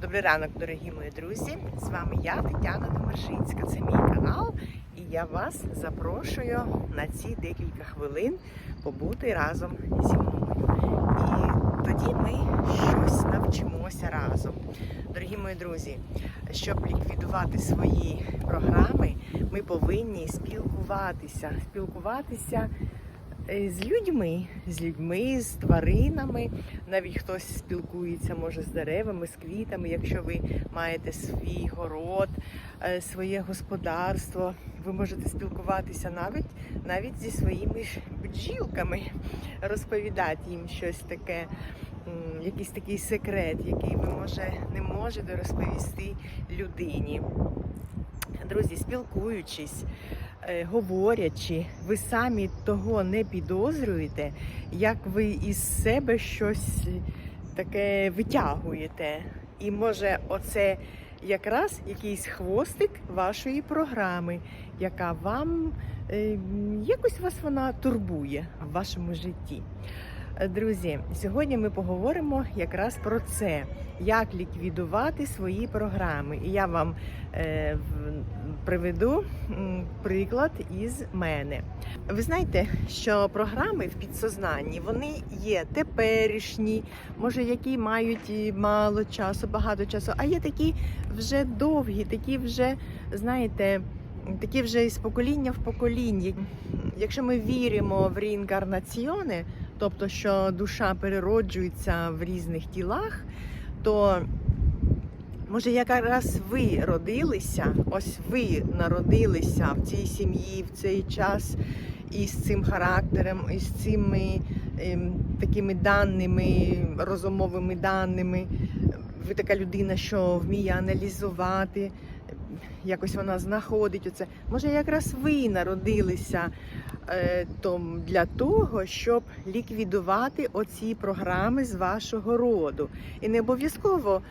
Добрий ранок, дорогі мої друзі! З вами я, Тетяна Домаршинська. Це мій канал, і я вас запрошую на ці декілька хвилин побути разом зі мною. І тоді ми щось навчимося разом. Дорогі мої друзі, щоб ліквідувати свої програми, ми повинні спілкуватися, спілкуватися з людьми, з людьми, з тваринами. Навіть хтось спілкується, може, з деревами, з квітами. Якщо ви маєте свій город, е, своє господарство, ви можете спілкуватися навіть навіть зі своїми ж бджілками, розповідати їм щось таке, якийсь такий секрет, який ви може не можете розповісти людині. Друзі, спілкуючись, е, говорячи, ви самі того не підозрюєте, як ви із себе щось таке витягуєте. І може, оце якраз якийсь хвостик вашої програми, яка вам е, якось вас вона турбує в вашому житті. Е, Друзі, сьогодні ми поговоримо якраз про це, як ліквідувати свої програми. І я вам е, приведу приклад із мене. Ви знаєте, що програми в підсознанні вони є теперішні, може, які мають мало часу, багато часу, а є такі вже довгі, такі вже, знаєте, такі вже із покоління в покоління. Якщо ми віримо в реінкарнаціони, тобто що душа перероджується в різних тілах, то може якраз ви родилися, ось ви народилися в цій сім'ї в цей час із цим характером, із цими ем, такими даними, розумовими даними. Ви така людина, що вміє аналізувати, якось вона знаходить оце. Може, якраз ви народилися для того, щоб ліквідувати оці програми з вашого роду. І не обов'язково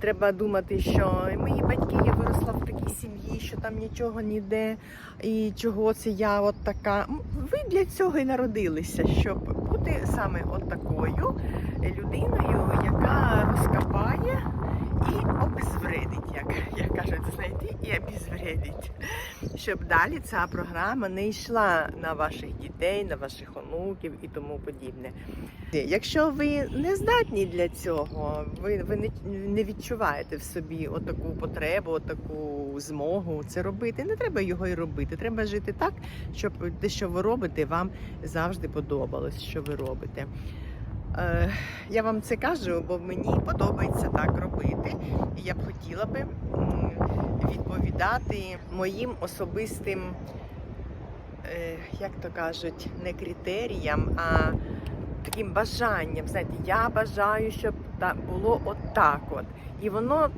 треба думати, що мої батьки, я виросла в такій сім'ї, що там нічого ніде, і чого це я от така. Ви для цього і народилися, щоб бути саме от такою людиною, яка розкопає і як кажуть, знайти і обезвредить. Щоб далі ця програма не йшла на ваших дітей, на ваших онуків і тому подібне. Якщо ви не здатні для цього, ви, ви не, не відчуваєте в собі отаку потребу, отаку змогу це робити. Не треба його і робити. Треба жити так, щоб те, що ви робите, вам завжди подобалось, що ви робите. Е, Я вам це кажу, бо мені подобається так робити. І я б хотіла би відповідати моїм особистим, е, як то кажуть, не критеріям, а таким бажанням. Знаєте, я бажаю, щоб було отак от. І воно.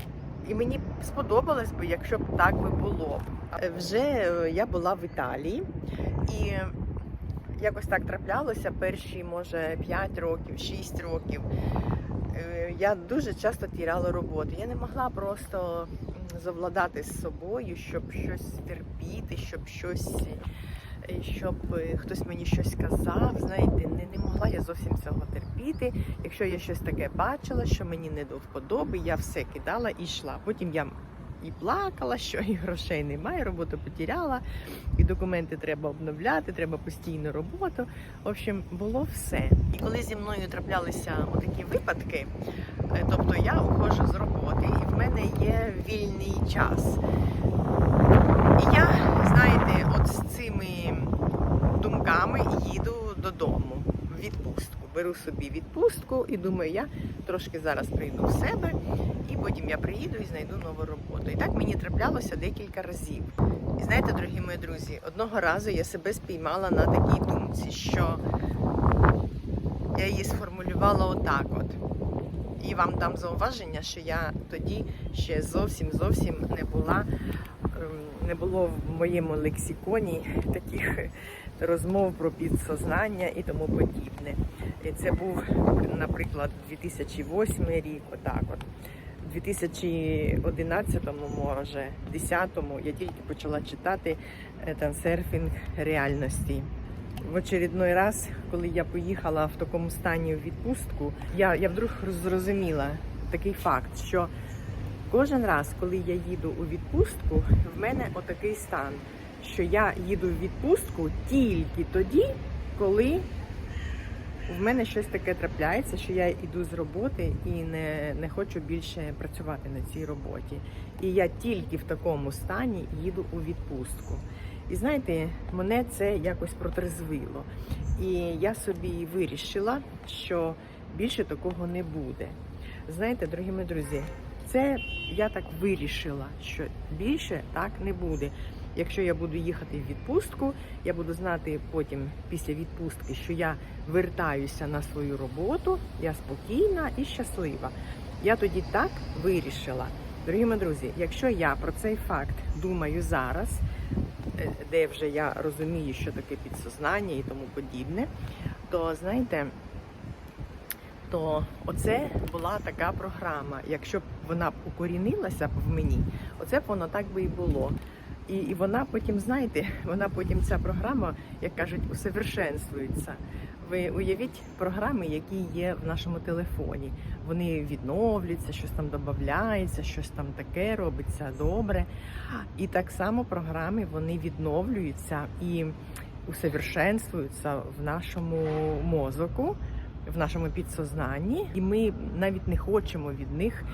І мені сподобалось би, якщо б так би було. Е, Вже е, я була в Італії і якось так траплялося перші, може, 5 років, 6 років. Я дуже часто тіряла роботу. Я не могла просто завладати з собою, щоб щось терпіти, щоб щось, е, щоб е, хтось мені щось казав. Знаєте, не, не могла я зовсім цього терпіти. Якщо я щось таке бачила, що мені не до вподоби, я все кидала і йшла. Потім я і плакала, що і грошей немає, роботу потеряла, і документи треба обновляти, треба постійну роботу. В общем, було все. І коли зі мною траплялися такі випадки, е, тобто я уходжу з роботи, і в мене є вільний час. І я, знаєте, от з цими думками їду додому в відпустку. Беру собі відпустку і думаю, я трошки зараз прийду в себе, і потім я приїду і знайду нову роботу. І так мені траплялося декілька разів. І знаєте, дорогі мої друзі, одного разу я себе спіймала на такій думці, що я її сформулювала отак от. І вам дам зауваження, що я тоді ще зовсім зовсім не була, не було в моєму лексиконі таких розмов про підсознання і тому подібне. І це був, наприклад, 2008 рік, отак от. У 2011-му, може, 10-му я тільки почала читати е, трансерфінг реальності. В очередной раз, коли я поїхала в такому стані в відпустку, я, я вдруг зрозуміла, такий факт, що кожен раз, коли я їду у відпустку, в мене отакий стан, що я їду в відпустку тільки тоді, коли в мене щось таке трапляється, що я йду з роботи і не, не хочу більше працювати на цій роботі. І я тільки в такому стані їду у відпустку. І знаєте, мене це якось протрезвило. І я собі вирішила, що більше такого не буде. Знаєте, дорогі мої друзі, це я так вирішила, що більше так не буде. Якщо я буду їхати в відпустку, я буду знати потім після відпустки, що я вертаюся на свою роботу, я спокійна і щаслива. Я тоді так вирішила. Дорогі мої друзі, якщо я про цей факт думаю зараз, е, де вже я розумію, що таке підсознання і тому подібне, то знаєте, то оце була така програма. Якщо вона б укорінилася в мені, оце б воно так би і було. І, і вона потім, знаєте, вона потім ця програма, як кажуть, усовершенствується. Ви уявіть програми, які є в нашому телефоні. Вони відновлюються, щось там додається, щось там таке робиться добре. І так само програми вони відновлюються і усовершенствуються в нашому мозоку, в нашому підсознанні, і ми навіть не хочемо від них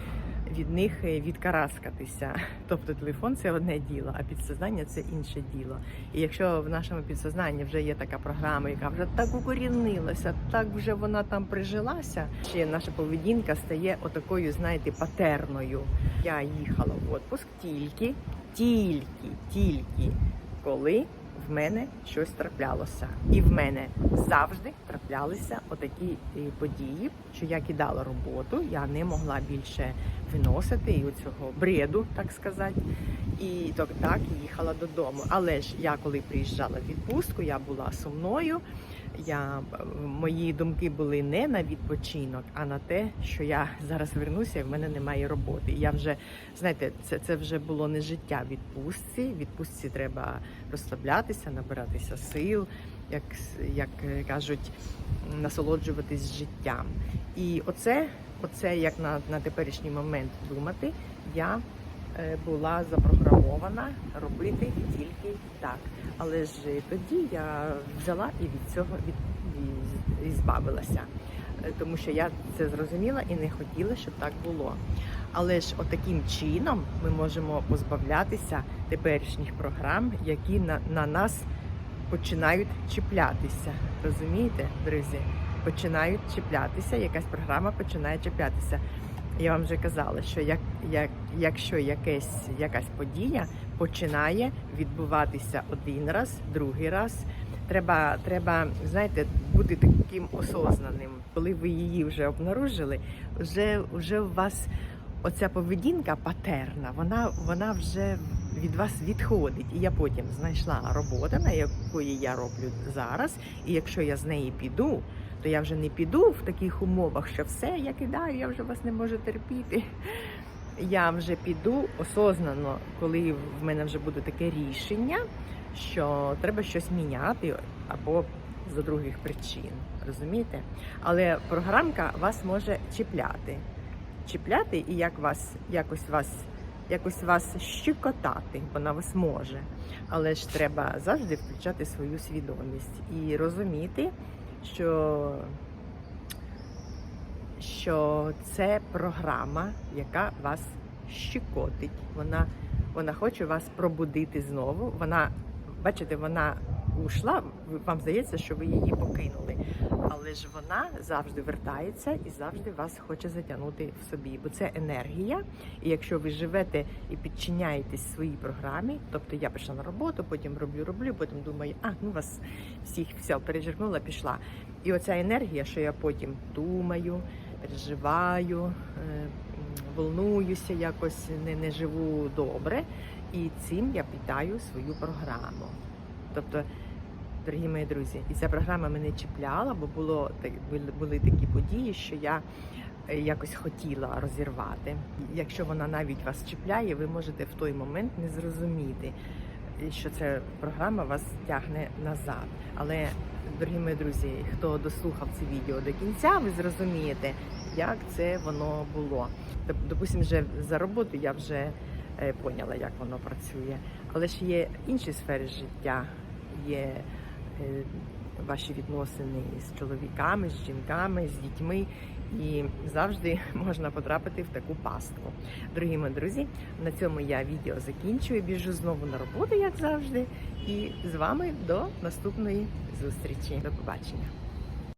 від них е, відкараскатися. Тобто телефон це одне діло, а підсознання це інше діло. І якщо в нашому підсознанні вже є така програма, яка вже так укорінилася, так вже вона там прижилася, ще наша поведінка стає отакою, знаєте, патерною. Я їхала в отпуск тільки, тільки, тільки коли в мене щось траплялося. І в мене завжди траплялися отакі е, події, що я кидала роботу, я не могла більше виносити і цього бреду, так сказати. І так, так їхала додому. Але ж я коли приїжджала в відпустку, я була сумною. Я мої думки були не на відпочинок, а на те, що я зараз вернуся, і в мене немає роботи. Я вже знаєте, це це вже було не життя відпустці. Відпустці треба розслаблятися, набиратися сил, як, як кажуть, насолоджуватись життям. І оце, оце як на, на теперішній момент думати, я була запрограмована робити тільки так. Але ж тоді я взяла і від цього від, від, і збавилася, Е, тому що я це зрозуміла і не хотіла, щоб так було. Але ж отаким чином ми можемо позбавлятися теперішніх програм, які на, на нас починають чіплятися. Розумієте, друзі? Починають чіплятися, якась програма починає чіплятися. Я вам вже казала, що як, як, якщо якесь, якась подія починає відбуватися один раз, другий раз, треба, треба, знаєте, бути таким осознаним. Коли ви її вже обнаружили, вже, вже у вас оця поведінка патерна, вона, вона вже від вас відходить. І я потім знайшла роботу, на якої я роблю зараз. І якщо я з неї піду, то я вже не піду в таких умовах, що все, я кидаю, я вже вас не можу терпіти. Я вже піду осознано, коли в мене вже буде таке рішення, що треба щось міняти або з других причин. Розумієте? Але програмка вас може чіпляти. Чіпляти і як вас якось вас. Якось вас щекотати, вона вас може. Але ж треба завжди включати свою свідомість і розуміти, що, що це програма, яка вас щекотить. Вона, вона хоче вас пробудити знову. Вона, бачите, вона ушла, вам здається, що ви її покинули. Але ж вона завжди вертається і завжди вас хоче затягнути в собі, бо це енергія. І якщо ви живете і підчиняєтесь своїй програмі, тобто я пішла на роботу, потім роблю, роблю, потім думаю, а ну вас всіх все перечеркнула, пішла. І оця енергія, що я потім думаю, переживаю, е, волнуюся, якось не, не живу добре. І цим я питаю свою програму. Тобто дорогі мої друзі, і ця програма мене чіпляла, бо було так були- такі події, що я е, якось хотіла розірвати. Якщо вона навіть вас чіпляє, ви можете в той момент не зрозуміти, е, що ця програма вас тягне назад. Але, дорогі мої друзі, хто дослухав це відео до кінця, ви зрозумієте, як це воно було. Доп- Допустим, вже за роботу я вже е, поняла, як воно працює. Але ж є інші сфери життя, є ваші відносини з чоловіками, з жінками, з дітьми. І завжди можна потрапити в таку пастку. Дорогі мої друзі, на цьому я відео закінчую. Біжу знову на роботу, як завжди. І з вами до наступної зустрічі. До побачення.